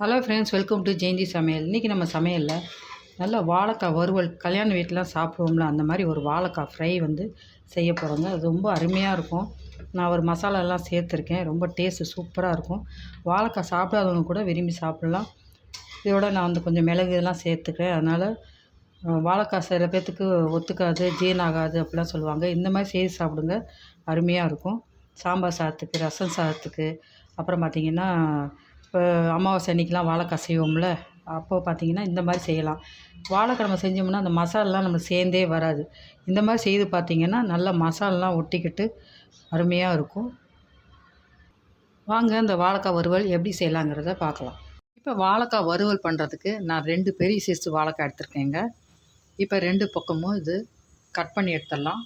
Hello friends welcome to Jayanthi சமையல் இன்றைக்கி நம்ம சமையலில் நல்ல வாழைக்காய் வறுவல் கல்யாண வீட்டிலாம் சாப்பிடுவோம்ல அந்த மாதிரி ஒரு வாழைக்காய் ஃப்ரை வந்து செய்ய போகிறோங்க அது ரொம்ப அருமையாக இருக்கும். நான் ஒரு மசாலாலாம் சேர்த்துருக்கேன். ரொம்ப டேஸ்ட்டு சூப்பராக இருக்கும். வாழைக்காய் சாப்பிடாதவங்க கூட விரும்பி சாப்பிட்லாம். இதோட நான் வந்து கொஞ்சம் மிளகு இதெல்லாம் சேர்த்துக்கிறேன். அதனால் வாழைக்காய் சில பேர்த்துக்கு ஒத்துக்காது ஜீரணம் ஆகாது அப்படிலாம் சொல்லுவாங்க. இந்த மாதிரி செய்து சாப்பிடுங்க. அருமையாக இருக்கும். சாம்பார் சாதத்துக்கு ரசம் சாதத்துக்கு அப்புறம் பார்த்திங்கன்னா இப்போ அமாவாசை அன்னைக்கெலாம் வாழைக்காய் செய்வோம்ல அப்போது பார்த்திங்கன்னா இந்த மாதிரி செய்யலாம். வாழைக்காய் நம்ம செஞ்சோம்னா அந்த மசாலெலாம் நம்ம சேர்ந்தே வராது. இந்த மாதிரி செய்து பார்த்திங்கன்னா நல்ல மசாலாலாம் ஒட்டிக்கிட்டு அருமையாக இருக்கும். வாங்க இந்த வாழைக்காய் வறுவல் எப்படி செய்யலாங்கிறத பார்க்கலாம் இப்போ வாழைக்காய் வறுவல் பண்ணுறதுக்கு நான் ரெண்டு பெரிய சைஸ் வாழைக்காய் எடுத்திருக்கேங்க. இப்போ ரெண்டு பக்கமும் இது கட் பண்ணி எடுத்துடலாம்.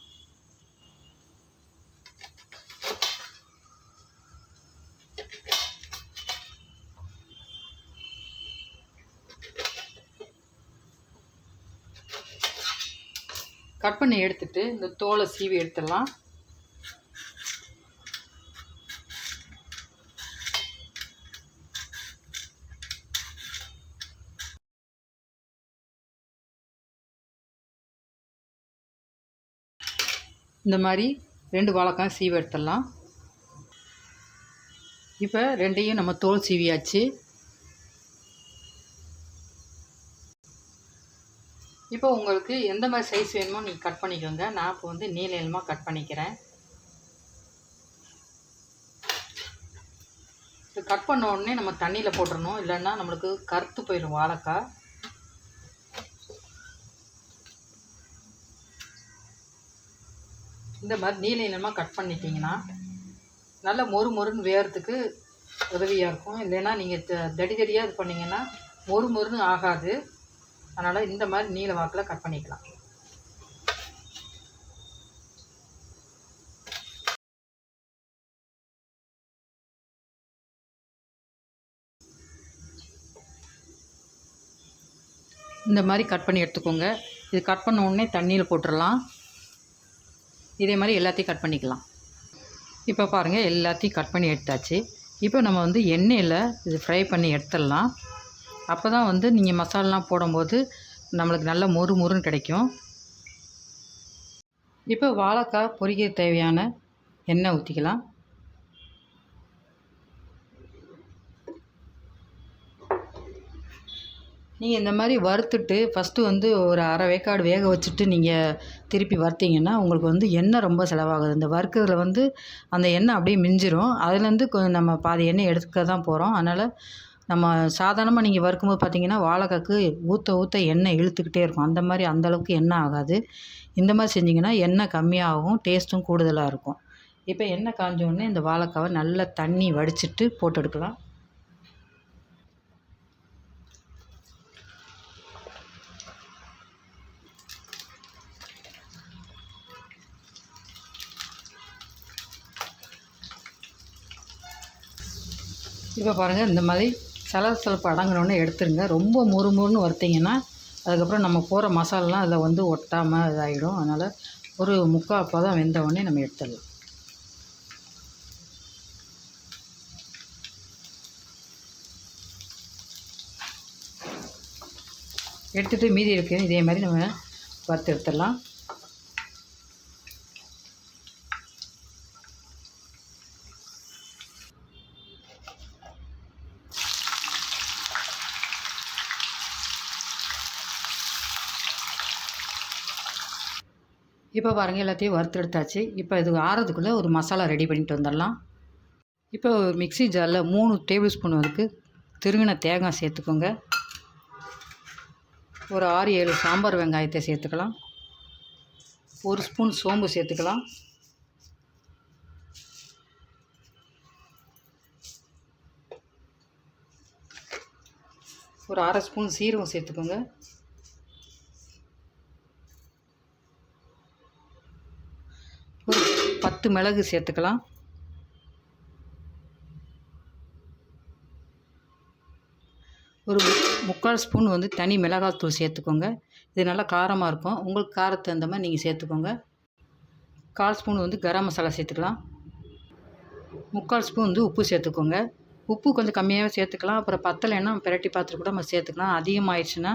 கட் பண்ணி எடுத்துட்டு இந்த தோலை சீவி எடுத்துடலாம். இந்த மாதிரி ரெண்டு வாழைக்காய் சீவி எடுத்துடலாம். இப்போ ரெண்டையும் நம்ம தோல் சீவியாச்சு. இப்போ உங்களுக்கு எந்த மாதிரி சைஸ் வேணுமோ நீங்கள் கட் பண்ணிக்கோங்க. நான் இப்போ வந்து நீல நீளமாக கட் பண்ணிக்கிறேன். இது கட் பண்ண உடனே நம்ம தண்ணியில் போட்டுறணும். இல்லைன்னா நம்மளுக்கு கருத்து போயிடும் வாழைக்காய். இந்த மாதிரி நீல நீளமாக கட் பண்ணிட்டீங்கன்னா நல்ல மொறு மொறுன்னு வேகிறதுக்கு உதவியாக இருக்கும். இல்லைன்னா நீங்கள் தடி தடியாக இது பண்ணிங்கன்னா மொறு மொறுன்னு ஆகாது. அதனால் இந்த மாதிரி நீல வாக்கில் கட் பண்ணிக்கலாம். இந்த மாதிரி கட் பண்ணி எடுத்துக்கோங்க. இது கட் பண்ண உடனே தண்ணியில் போட்டுடலாம் இதே மாதிரி எல்லாத்தையும் கட் பண்ணிக்கலாம். இப்போ பாருங்கள் எல்லாத்தையும் கட் பண்ணி எடுத்தாச்சு. இப்போ நம்ம வந்து எண்ணெயில் இது ஃப்ரை பண்ணி எடுத்துடலாம். அப்போ தான் வந்து நீங்கள் மசாலாலாம் போடும்போது நம்மளுக்கு நல்ல மொறு மொறுன்னு கிடைக்கும். இப்போ வாழைக்காய் பொரிக்க தேவையான எண்ணெய் ஊற்றிக்கலாம் நீங்கள் இந்த மாதிரி வறுத்துட்டு ஃபஸ்ட்டு வந்து ஒரு அரை வேக்காடு வேக வச்சுட்டு நீங்கள் திருப்பி வறுத்தீங்கன்னா உங்களுக்கு வந்து எண்ணெய் ரொம்ப செலவாகுது. இந்த வறுக்கிறதுல வந்து அந்த எண்ணெய் அப்படியே மிஞ்சிரும். அதுலேருந்து கொஞ்சம் நம்ம பாதி எண்ணெய் எடுக்க தான் போகிறோம் அதனால் நம்ம சாதாரணமாக நீங்கள் வறுக்கும்போது பார்த்தீங்கன்னா வாழைக்காக்கு ஊற்ற ஊற்ற எண்ணெய் இழுத்துக்கிட்டே இருக்கும். அந்த மாதிரி அந்தளவுக்கு எண்ணெய் ஆகாது. இந்த மாதிரி செஞ்சிங்கன்னா எண்ணெய் கம்மியாகும் டேஸ்ட்டும் கூடுதலாக இருக்கும். இப்போ எண்ணெய் காஞ்சோடனே இந்த வாழைக்காவை நல்லா தண்ணி வடிச்சிட்டு போட்டு எடுக்கலாம். இப்போ பாருங்கள் இந்த மாதிரி சலசலப்பு அடங்கினோடனே எடுத்துருங்க. ரொம்ப முறுமுறுன்னு வறுத்தீங்கன்னா அதுக்கப்புறம் நம்ம போகிற மசாலாலாம் அதில் வந்து ஒட்டாமல் இதாகிடும் அதனால் ஒரு முக்கால் பதம் வெந்த நம்ம எடுத்துடலாம். எடுத்துகிட்டு மீதி இருக்குது இதே மாதிரி நம்ம வறுத்து எடுத்துடலாம். இப்போ பாருங்கள் எல்லாத்தையும் வறுத்து எடுத்தாச்சு. இப்போ இது ஆறதுக்குள்ளே ஒரு மசாலா ரெடி பண்ணிட்டு வந்துடலாம். இப்போ ஒரு மிக்ஸி ஜாரில் மூணு டேபிள் ஸ்பூன் வரைக்கும் திருகின தேங்காய் சேர்த்துக்கோங்க. ஒரு ஆறு ஏழு சாம்பார் வெங்காயத்தை சேர்த்துக்கலாம். ஒரு ஸ்பூன் சோம்பு சேர்த்துக்கலாம். ஒரு அரை ஸ்பூன் சீரகம் சேர்த்துக்கோங்க ஒரு பத்து மிளகு சேர்த்துக்கலாம். ஒரு முக்கால் ஸ்பூன் வந்து தனி மிளகாத்தூள் சேர்த்துக்கோங்க. இது நல்லா காரமாக இருக்கும். உங்களுக்கு காரத்து தகுந்த மாதிரி நீங்கள் சேர்த்துக்கோங்க. கால் ஸ்பூன் வந்து கரம் மசாலா சேர்த்துக்கலாம். முக்கால் ஸ்பூன் வந்து உப்பு சேர்த்துக்கோங்க. உப்பு கொஞ்சம் கம்மியாகவே சேர்த்துக்கலாம். அப்புறம் பத்தலைன்னா பிரட்டி பார்த்துட்டு கூட நம்ம சேர்த்துக்கலாம். அதிகமாகிடுச்சுன்னா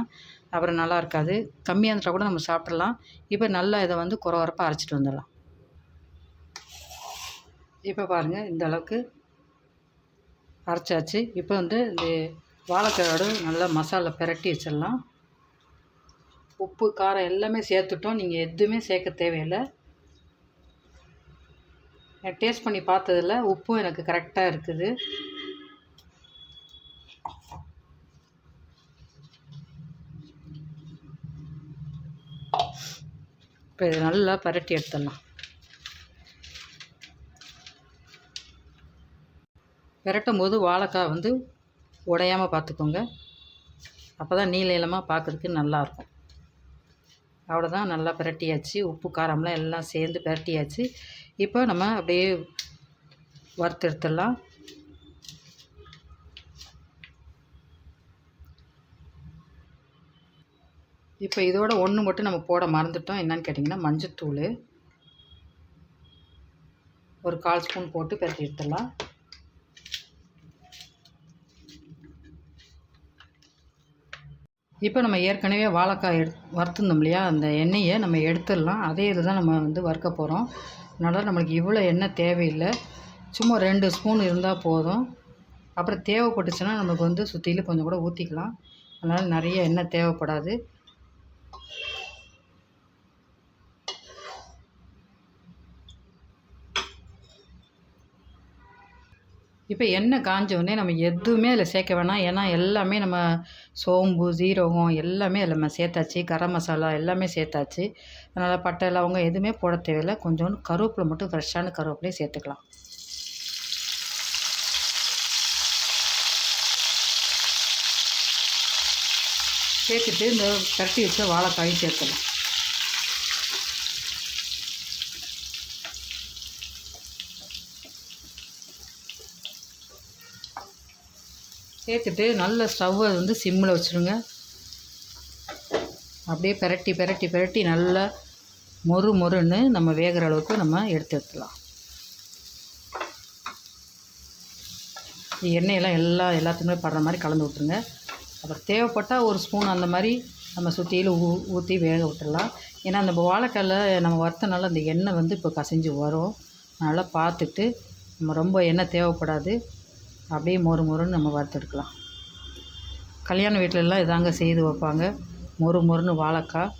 அப்புறம் நல்லா இருக்காது. கம்மியாக இருந்தால் கூட நம்ம சாப்பிட்றலாம் இப்போ நல்லா இதை வந்து குறை குறப்பாக அரைச்சிட்டு வந்துடலாம். இப்போ பாருங்கள் இந்த அளவுக்கு அரைச்சாச்சு. இப்போ வந்து இந்த வாழைக்காயோட நல்லா மசாலா பிரட்டி வச்சிடலாம். உப்பு காரம் எல்லாமே சேர்த்துட்டோம். நீங்கள் எதுவுமே சேர்க்க தேவையில்லை. நான் டேஸ்ட் பண்ணி பார்த்ததில் உப்பும் எனக்கு கரெக்டாக இருக்குது. இப்போ இது நல்லா பரட்டி எடுத்துடலாம். விரட்டும் போது வாழைக்காய் வந்து உடையாமல் பார்த்துக்கோங்க. அப்போ தான் நீல பார்க்குறதுக்கு நல்லாயிருக்கும். அவ்வளோதான் நல்லா பிரட்டியாச்சு. உப்பு காரம்லாம் எல்லாம் சேர்ந்து பிரட்டியாச்சு. இப்போ நம்ம அப்படியே வறுத்தெடுத்துடலாம். இப்போ இதோட ஒன்று மட்டும் நம்ம போட மறந்துட்டோம். என்னன்னு கேட்டிங்கன்னா மஞ்சத்தூள் ஒரு கால் ஸ்பூன் போட்டு பிரட்டி எடுத்துடலாம். இப்போ நம்ம ஏற்கனவே வாழைக்காய் எடு வறுத்துருந்தோம் இல்லையா? அந்த எண்ணெயை நம்ம எடுத்துடலாம். அதே இதில் தான் நம்ம வந்து வறுக்க போகிறோம் அதனால் நம்மளுக்கு இவ்வளோ எண்ணெய் தேவையில்லை. சும்மா ரெண்டு ஸ்பூன் இருந்தால் போதும். அப்புறம் தேவைப்பட்டுச்சுன்னா நமக்கு வந்து சுற்றிலும் கொஞ்சம் கூட ஊற்றிக்கலாம் அதனால் நிறைய எண்ணெய் தேவைப்படாது. இப்போ எண்ணெய் காஞ்ச நம்ம எதுவுமே அதில் சேர்க்க வேணாம். ஏன்னா எல்லாமே நம்ம சோம்பு ஜீரகம் எல்லாமே அதில் நம்ம சேர்த்தாச்சு. கரம் மசாலா எல்லாமே சேர்த்தாச்சு. அதனால் பட்டை லவங்கம் எதுவுமே போட தேவையில்லை. கொஞ்சோண்டு கருவேப்பிலை மட்டும் ஃப்ரெஷ்ஷான கருவேப்பிலையே சேர்த்துக்கலாம். சேர்த்துட்டு இந்த கட்டி வச்ச வாழைக்காயும் சேர்த்துக்கலாம். சேர்த்துட்டு நல்ல ஸ்டவ்வை வந்து சிம்மில் வச்சுருங்க. அப்படியே பெரட்டி பெரட்டி பெரட்டி நல்லா மொறு மொறுன்னு நம்ம வேகிற அளவுக்கு நம்ம எடுத்து எடுத்துலாம் எண்ணெயெல்லாம் எல்லா எல்லாத்துக்குமே படுற மாதிரி கலந்து விட்ருங்க அப்புறம் தேவைப்பட்டால் ஒரு ஸ்பூன் அந்த மாதிரி நம்ம சுற்றியில் ஊ ஊற்றி வேக விட்டுடலாம். ஏன்னா அந்த வாழைக்காயில் நம்ம வறுத்தனால அந்த எண்ணெய் வந்து இப்போ கசிஞ்சு வரும். அதனால் பார்த்துட்டு நம்ம ரொம்ப எண்ணெய் தேவைப்படாது. அப்படியே மொறு மொறுன்னு நம்ம வறுத்தெடுக்கலாம். கல்யாண வீட்டிலலாம் இதாங்க செய்து வைப்பாங்க. மொறு மொறுன்னு வாழைக்காய்.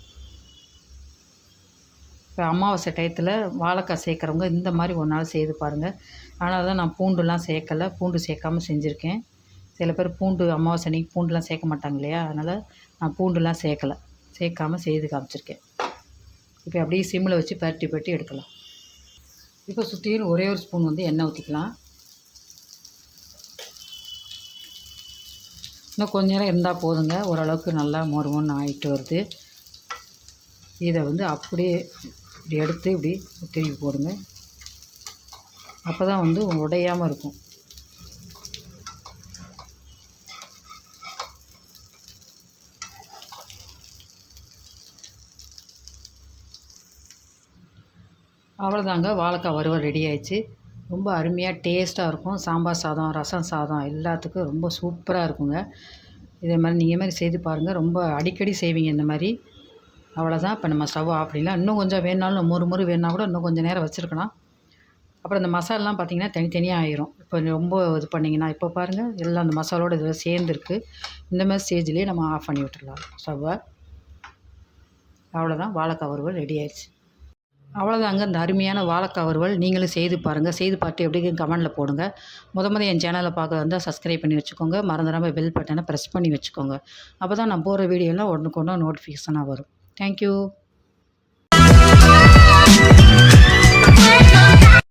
இப்போ அமாவாசை டயத்தில் வாழைக்காய் சேர்க்குறவங்க இந்த மாதிரி ஒரு நாள் செய்து பாருங்கள் ஆனால் தான் நான் பூண்டுலாம் சேர்க்கலை. பூண்டு சேர்க்காமல் செஞ்சுருக்கேன். சில பேர் பூண்டு அமாவாசை அன்றைக்கி பூண்டுலாம் சேர்க்க மாட்டாங்க இல்லையா? அதனால் நான் பூண்டுலாம் சேர்க்கலை. சேர்க்காம செய்து காமிச்சிருக்கேன். இப்போ அப்படியே சிம்மில் வச்சு பரட்டி பரட்டி எடுக்கலாம். இப்போ சுற்றியும் ஒரே ஒரு ஸ்பூன் வந்து எண்ணெய் ஊற்றிக்கலாம் இன்னும் கொஞ்ச நேரம் இருந்தால் போதுங்க. ஓரளவுக்கு நல்லா மொறுமொன்று ஆகிட்டு வருது. இதை வந்து அப்படியே இப்படி எடுத்து இப்படி திருப்பி போடுங்க. அப்போ தான் வந்து உடையாமல் இருக்கும். அவ்வளோதாங்க வாழைக்காய் வறுவல் ரெடி ஆயிடுச்சு. ரொம்ப அருமையாக டேஸ்ட்டாக இருக்கும். சாம்பார் சாதம் ரசம் சாதம் எல்லாத்துக்கும் ரொம்ப சூப்பராக இருக்குங்க. இதே மாதிரி நீங்கள் மாதிரி செய்து பாருங்கள் ரொம்ப அடிக்கடி செய்வீங்க இந்த மாதிரி. அவ்வளோதான் இப்போ நம்ம ஸ்டவ் ஆஃப் பண்ணிடலாம். இன்னும் கொஞ்சம் வேணாலும் மொறு மொறு வேணால் கூட இன்னும் கொஞ்சம் நேரம் வச்சுருக்கலாம். அப்புறம் இந்த மசாலாலாம் பார்த்திங்கன்னா தனித்தனியாக ஆயிரும். இப்போ ரொம்ப இது பண்ணிங்கன்னா இப்போ பாருங்கள் எல்லாம் அந்த மசாலோட இதில் சேர்ந்துருக்கு. இந்த மாதிரி ஸ்டேஜ்லேயே நம்ம ஆஃப் பண்ணி விட்டுடலாம் ஸ்டவ்வை. அவ்வளோதான் வாழைக்காய் வறுவல் ரெடி ஆயிடுச்சு. அவ்வளோதாங்க இந்த அருமையான வாழைக்காய் வறுவல் நீங்களும் செய்து பாருங்கள் செய்து பார்த்து எப்படி கமெண்டில் போடுங்க. முத முத என் சேனலை பார்க்க வந்தால் சப்ஸ்கிரைப் பண்ணி வச்சுக்கோங்க. மறந்துடாமல் பெல் பட்டனை ப்ரெஸ் பண்ணி வச்சுக்கோங்க. அப்போ தான் நான் போகிற வீடியோலாம் ஒன்றுக்கு ஒன்று நோட்டிஃபிகேஷனாக வரும். தேங்க்யூ